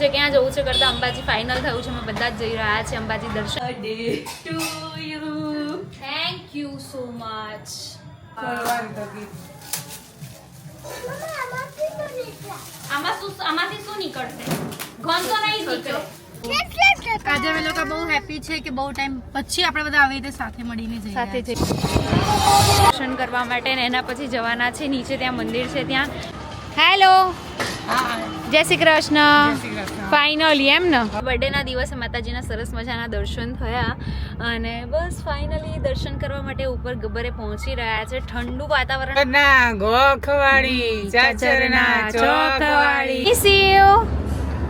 છે ક્યાં જવું છે કરતા અંબાજી ફાઇનલ થયું છે. અમે બધા જ જઈ રહ્યા છે અંબાજી દર્શન. To you thank you so much આમાં શું આમાંથી શું નીકળશે? ઘન તો નહીં નીકળે. આજે અમે લોકો બહુ હેપી છે કે બહુ ટાઈમ પછી આપણે બધા આવી રીતે સાથે મળીને જઈએ સાથે દર્શન કરવા માટે ને એના પછી જવાના છે. નીચે ત્યાં મંદિર છે ત્યાં. હેલો જય શ્રી કૃષ્ણ. ફાઇનલી એમ ને? બર્થડેના દિવસે માતાજીના સરસ મજાના દર્શન થયા અને બસ ફાઇનલી દર્શન કરવા માટે ઉપર ગબ્બરે પહોંચી રહ્યા છે. ઠંડુ વાતાવરણ. ના ગોખવાડી ચાચરના ચોકવાડી Miss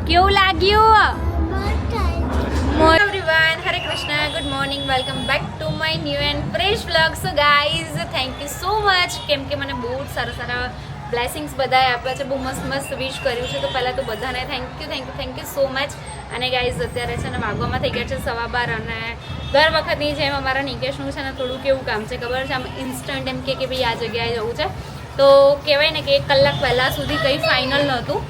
કેવું લાગ્યું? Everyone Hare Krishna good morning welcome back to my new and fresh vlog so guys thank you so much કેમ કે મને બહુ જ સારા સારા બ્લેસિંગ્સ બધાએ આપ્યા છે. બહુ મસ્ત મસ્ત વિશ કર્યું છે. તો પહેલાં તો બધાને thank you thank you thank you so much અને ગાઈઝ અત્યારે છે ને વાગવામાં થઈ ગયા છે સવા બાર અને દર વખતની જેમ અમારા નિકેશનું છે ને થોડું કેવું કામ છે. ખબર છે? આમ ઇન્સ્ટન્ટ એમ કે કે ભાઈ આ જગ્યાએ જવું છે. તો કહેવાય ને કે એક કલાક પહેલાં સુધી કંઈ ફાઇનલ નહોતું.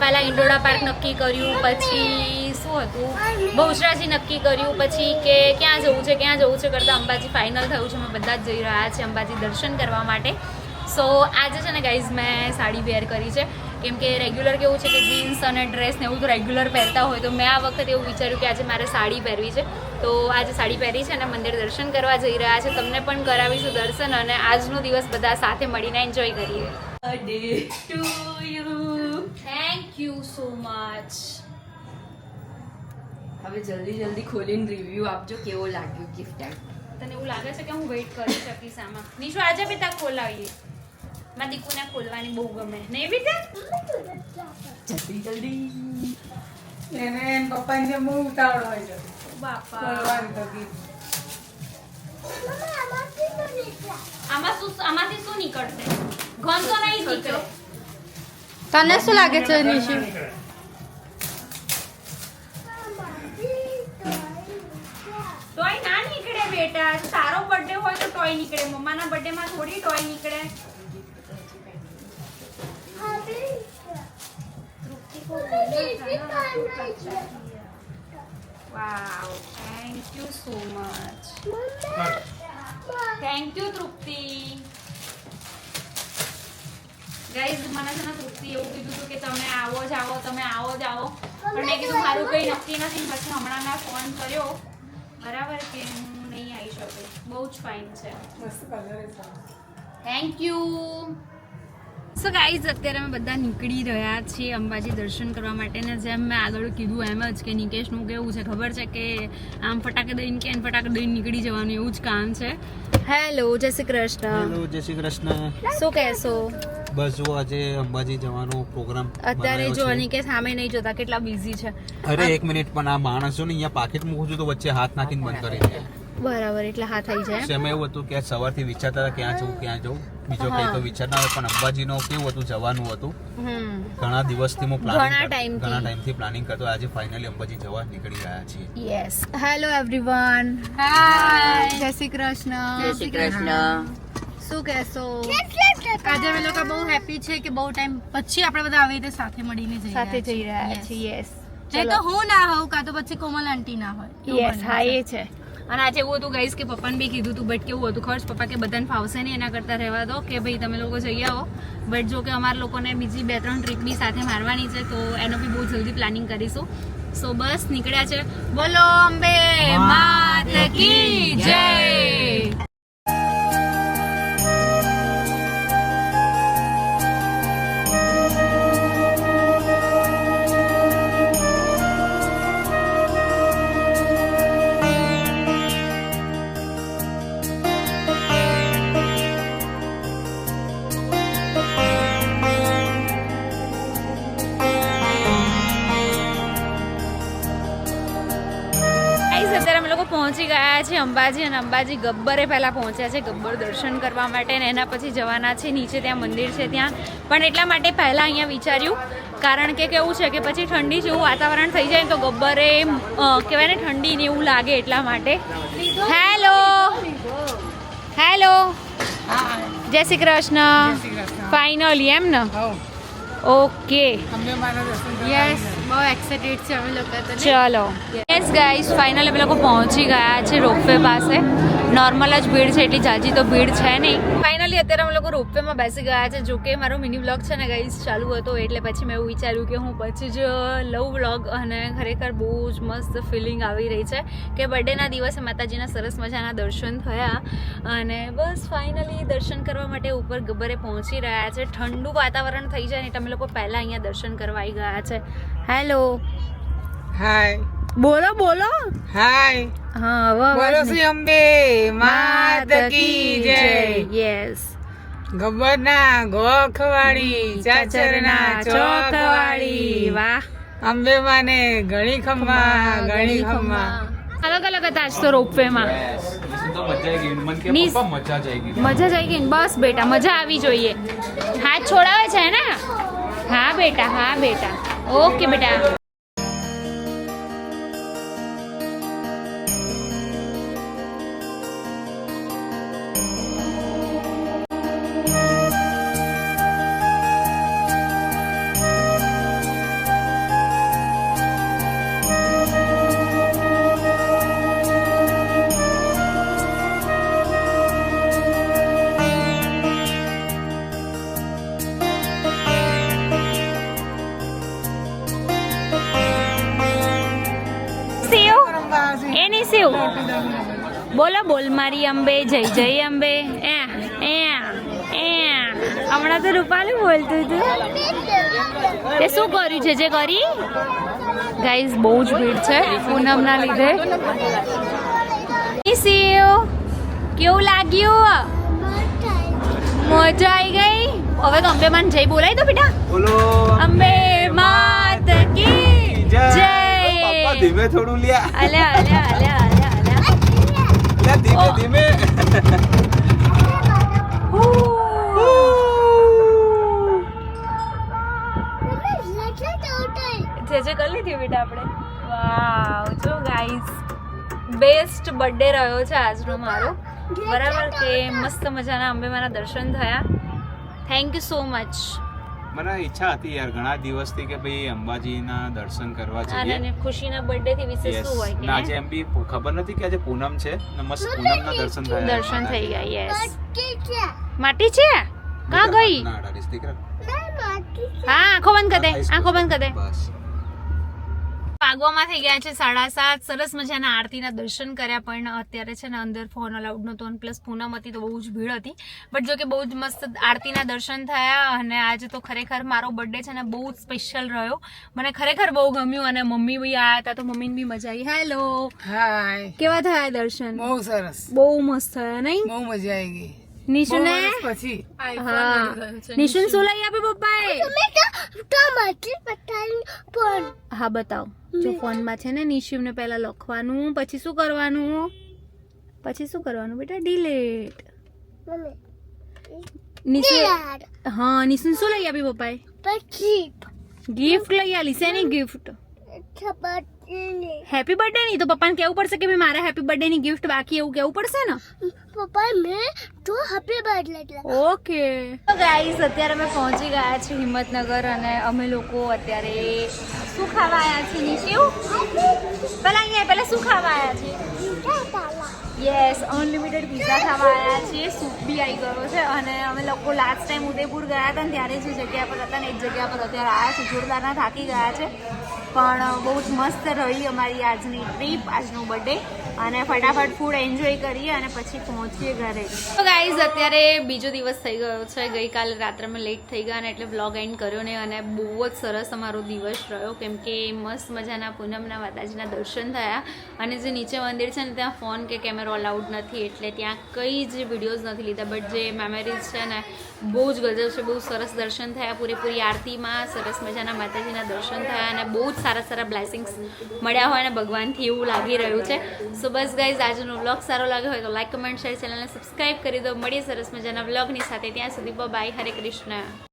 પહેલાં ઇન્ડોડા પાર્ક નક્કી કર્યું, પછી શું હતું? બહુચરાજી નક્કી કર્યું, પછી કે ક્યાં જવું છે, ક્યાં જવું છે કરતાં અંબાજી ફાઇનલ થયું છે. અમે બધા જ જઈ રહ્યા છે અંબાજી દર્શન કરવા માટે. સો આજે છે ને ગાઈઝ મેં સાડી વેર કરી છે. કેમ કે રેગ્યુલર કેવું છે કે જીન્સ અને ડ્રેસ ને એવું તો રેગ્યુલર પહેરતા હોય તો મેં આ વખતે એવું વિચાર્યું કે આજે મારે સાડી પહેરવી છે. તો આજે સાડી પહેરી છે અને મંદિર દર્શન કરવા જઈ રહ્યા છે. તમને પણ કરાવીશું દર્શન અને આજનો દિવસ બધા સાથે મળીને એન્જોય કરીએ. To you thank you so much હવે જલ્દી જલ્દી ખોલીને રિવ્યુ આપજો કેવો લાગ્યો ગિફ્ટ તને એવું લાગે છે કે હું વેઇટ કરી શકીશ આમાં? નિશુ આજે બી ત્યાં ખોલાવીએ. મારા દીકુને ખોલવાની બહુ ગમે. નહીં બેટા જલ્દી જલ્દી. એને એન પપ્પાને બહુ ઉતાવળ હોય છે. બાપા. ખોલવાની તો આમાં શું આમાંથી શું નીકળશે? ઘન તો નહીં નીકળે. તને શું લાગે છે નિશુ ટોય ના નીકળે બેટા. સારો બર્થડે હોય તો ટોય નીકળે. મમ્માના બર્થડે માં થોડી ટોય નીકળે. Wow thank you so much thank you Trupti guys મને છે ને તૃપ્તિ એવું કીધું હતું કે તમે આવો જ આવો તમે આવો જ આવો. પણ મેં કીધું મારું કંઈ નક્કી નથી. પછી હમણાં મેં ફોન કર્યો. બરાબર કે હું નહીં આવી શકું. બહુ જ ફાઇન છે. થેન્ક યુ સો ગાઈઝ અત્યારે અમે બધા નીકળી રહ્યા છીએ અંબાજી દર્શન કરવા માટે ને જેમ મેં આગળ કીધું એમ જ કે નિકેશનું કેવું છે ખબર છે કે આમ ફટાકે દઈને કે ફટાકે દઈને નીકળી જવાનું એવું જ કામ છે. હેલો જય શ્રી કૃષ્ણ. હેલો જય શ્રી કૃષ્ણ. શું કહેશો? બસ જો આજે અંબાજી જવાનો પ્રોગ્રામ અત્યારે જો કે સામે નહીં જોતા કેટલા બિઝી છે. અરે એક મિનિટ પણ આ માણસ જો ને અહીંયા પાકેટ મૂકું છું તો વચ્ચે હાથ નાખીને બંધ કરી દે. બરાબર એટલે હા થઈ જાય સેમ એવું હતું કે સવારથી વિચારતા હતા ક્યાં જવું ક્યાં જવું. બીજો કઈ તો વિચાર ના પણ અંબાજીનો કેવું હતું જવાનું હતું. ઘણા દિવસથી હું ઘણા પ્લાનિંગ ટાઈમથી. ઘણા ટાઈમથી પ્લાનિંગ કરતો આજે ફાઇનલી અંબાજી જવા નીકળી રહ્યા છીએ. યસ હેલો એવરીવન હાય જય શ્રી કૃષ્ણ. જય શ્રી કૃષ્ણ. શું કહેશો? આજે અમે લોકો બહુ હેપી છે કે બહુ ટાઈમ પછી આપણે બધા આવી રીતે સાથે મળીને જઈએ સાથે જઈ રહ્યા છીએ. યસ નહીં તો હું ના હોઉં કાં તો પછી કોમલ આંટી ના હોય. યસ હા એ છે. અને આજે એવું હતું ગાઈસ કે પપ્પાને બી કીધું હતું બટ કેવું હતું ખર્ચ પપ્પા કે બધાને ફાવશે નહીં એના કરતાં રહેવા દો કે ભાઈ તમે લોકો જઈ આવો. બટ જો કે અમારા લોકોને બીજી બે ત્રણ ટ્રીપ બી સાથે મારવાની છે તો એનો બી બહુ જલ્દી પ્લાનિંગ કરીશું. સો બસ નીકળ્યા છે. બોલો અંબે માત કી જય! ગાઈસ અત્યારે અમે લોકો પહોંચી ગયા છે અંબાજી અને અંબાજી ગબ્બરે પહેલાં પહોંચ્યા છે ગબ્બર દર્શન કરવા માટે ને એના પછી જવાના છે નીચે ત્યાં મંદિર છે ત્યાં. પણ એટલા માટે પહેલાં અહીંયા વિચાર્યું કારણ કે કેવું છે કે પછી ઠંડી જેવું વાતાવરણ થઈ જાય તો ગબ્બરે કહેવાય ને ઠંડી ને એવું લાગે એટલા માટે. Hello! Hello! Jai Shri Krishna. Finally એમ ને? Okay yes. બહુ યસ ગાઈસ ફાઇનલ અમે લોકો પહોંચી ગયા છે રોપવે પાસે. નોર્મલ જ ભીડ છે, એટલી જાજી તો ભીડ છે નહીં. ફાઇનલી અત્યારે અમે લોકો રોપવેમાં બેસી ગયા છે. જો કે મારો મિની વ્લોગ છે ને ગાઈસ ચાલુ હતો, એટલે પછી મેં એવું વિચાર્યું કે હું પછી જ લવ વ્લોગ અને ખરેખર બહુ જ મસ્ત ફિલિંગ આવી રહી છે કે બર્થડેના દિવસે માતાજીના સરસ મજાના દર્શન થયા અને બસ ફાઇનલી દર્શન કરવા માટે ઉપર ગબ્બરે પહોંચી રહ્યા છે. ઠંડુ વાતાવરણ થઈ જાય ને તમે લોકો પહેલાં અહીંયા દર્શન કરવા આવી ગયા છે. હેલો હાય બોલો બોલો. હાય. હા હવે બોલો શ્રી અંબે માત કી જય. યસ ગબ્બરના ગોખવાડી ચાચરના ચોકવાડી વાહ. અંબે માને ઘણી ખમ્મા ઘણી ખમ્મા. અલગ અલગ હતા આજ તો રોપવે માં મજા જાય ગઈ. બસ બેટા મજા આવી જોઈએ. હાથ છોડાવે છે ને? હા બેટા હા બેટા. ઓકે બેટા. બોલો બોલ મારી અંબે જય જય અંબે. એ એ એ. હમણાં તો રૂપાલી બોલતું હતું. એ શું કર્યું છે જે કરી? ગાઈઝ બહુ જ ભીડ છે પૂનમના લીધે. કેવું લાગ્યું? મજા આવી ગઈ? હવે તો અંબે માન જય બોલાય તો બેટા. બોલો. અંબે માત કી જય. ધીમે થોડું લ્યા. અલ્યા અલ્યા અલ્યા અલ્યા. અલ્યા લ્યા ધીમે ધીમે. જે જે કરી લીધી બેટા આપણે. વાવ જો ગાઈસ બેસ્ટ બર્થડે રહ્યો છે આજનો મારો. બરાબર કે મસ્ત મજાના અંબે મારા દર્શન થયા. થેન્ક યુ સો મચ મને ઈચ્છા હતી યાર ઘણા દિવસથી કે ભાઈ અંબાજીના દર્શન કરવા જઈએ. અને ખુશીના બર્થડે થી વિશે શું હોય કે? આજે એમ બી ખબર નથી કે આજે પૂનમ છે. ને પૂનમના દર્શન થયા. દર્શન થઈ ગયા યસ માટી છે. કા ગઈ? ના હા આંખો બંધ કર દે આંખો બંધ કર દે. બસ. પાગવામાં થઈ ગયા છે સાડા સાત. સરસ મજાના આરતીના દર્શન કર્યા પણ અત્યારે છે ને અંદર ફોન અલાઉડ નહોતો અને પ્લસ પૂનમ હતી તો બહુ જ ભીડ હતી. બટ જો કે બહુ જ મસ્ત આરતીના દર્શન થયા અને આજે તો ખરેખર મારો બર્થડે છે ને બહુ જ સ્પેશિયલ રહ્યો. મને ખરેખર બહુ ગમ્યું અને મમ્મી બી આવ્યા હતા તો મમ્મીને બી મજા આવી હેલો હાય કેવા થયા દર્શન? બહુ સરસ. બહુ મસ્ત થયા નહીં? બહુ મજા આવી ગઈ. નિશુને? પછી. હા. નિશુન શું લઈ આપે પપ્પાએ? હા બતાવો. જો ફોનમાં છે ને નિશુને પહેલા લખવાનું પછી શું કરવાનું? પછી શું કરવાનું બેટા? ડિલેટ. નિશુ હા નિશુન શું લઈ આપી પપ્પાએ? ગિફ્ટ લઈ આલી શેની ગિફ્ટ. હેપી બર્થડે ની તો પપ્પાને કેવું પડશે કે ભાઈ મારા હેપી બર્થડે ની ગિફ્ટ બાકી એવું કેવું પડશે ને ઓકે તો ગાઈસ અત્યારે અમે પહોંચી ગયા છીએ હિંમતનગર અને અમે લોકો અત્યારે શું ખાવા આવ્યા છીએ નિશિવ પહેલા અહીંયા પહેલા શું ખાવા આવ્યા છીએ યસ અનલિમિટેડ પિઝા ખાવા આવ્યા છીએ સૂપ બી આવી ગયો છે અને અમે લોકો લાસ્ટ ટાઈમ ઉદયપુર ગયા હતા ને ત્યારે જે જગ્યા પર હતા ને એ જ જગ્યા પર અત્યારે આવ્યા છે જોરદારના થાકી ગયા છે. પણ બહુ જ મસ્ત રહી અમારી આજની ટ્રીપ આજનો બર્થડે અને ફટાફટ ફૂડ એન્જોય કરીએ અને પછી પહોંચીએ ઘરે. તો ગાઈઝ અત્યારે બીજો દિવસ થઈ ગયો છે. ગઈકાલે રાત્રે મેં લેટ થઈ ગયા અને એટલે બ્લોગ એન્ડ કર્યો ને અને બહુ જ સરસ અમારો દિવસ રહ્યો. કેમ કે મસ્ત મજાના પૂનમના માતાજીના દર્શન થયા અને જે નીચે મંદિર છે ને, ત્યાં ફોન કે કેમેરો અલાઉડ નથી. એટલે ત્યાં કઈ જ વિડીયોઝ નથી લીધા. બટ જે મેમરીઝ છે ને, બહુ જ ગજબ છે. બહુ સરસ દર્શન થયા. પૂરેપૂરી આરતીમાં સરસ મજાના માતાજીના દર્શન થયા અને બહુ જ સારા સારા બ્લેસિંગ્સ મળ્યા હોય અને ભગવાનથી એવું લાગી રહ્યું છે. સો બસ ગાઈઝ આજનો વ્લોગ સારો લાગ્યો હોય તો લાઈક કમેન્ટ શેર ચેનલને સબસ્ક્રાઈબ કરી દો. મળીએ સરસ મજાના વ્લોગની સાથે. ત્યાં સુધી બાય હરે કૃષ્ણ